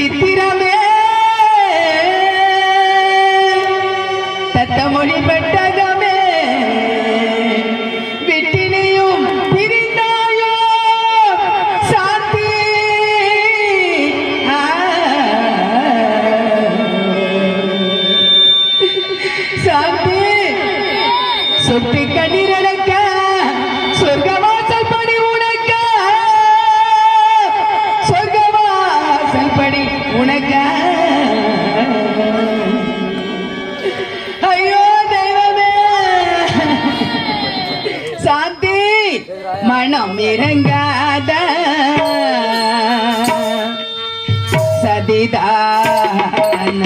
சித்திரமே. தத்தமொழி பெட்டகமே. வெட்டினையும் பிரிந்தாயோ. சாந்தி. சாந்தி. சொட்டு கண்ணீர் அடக்க மனம் இறங்காத சதிதான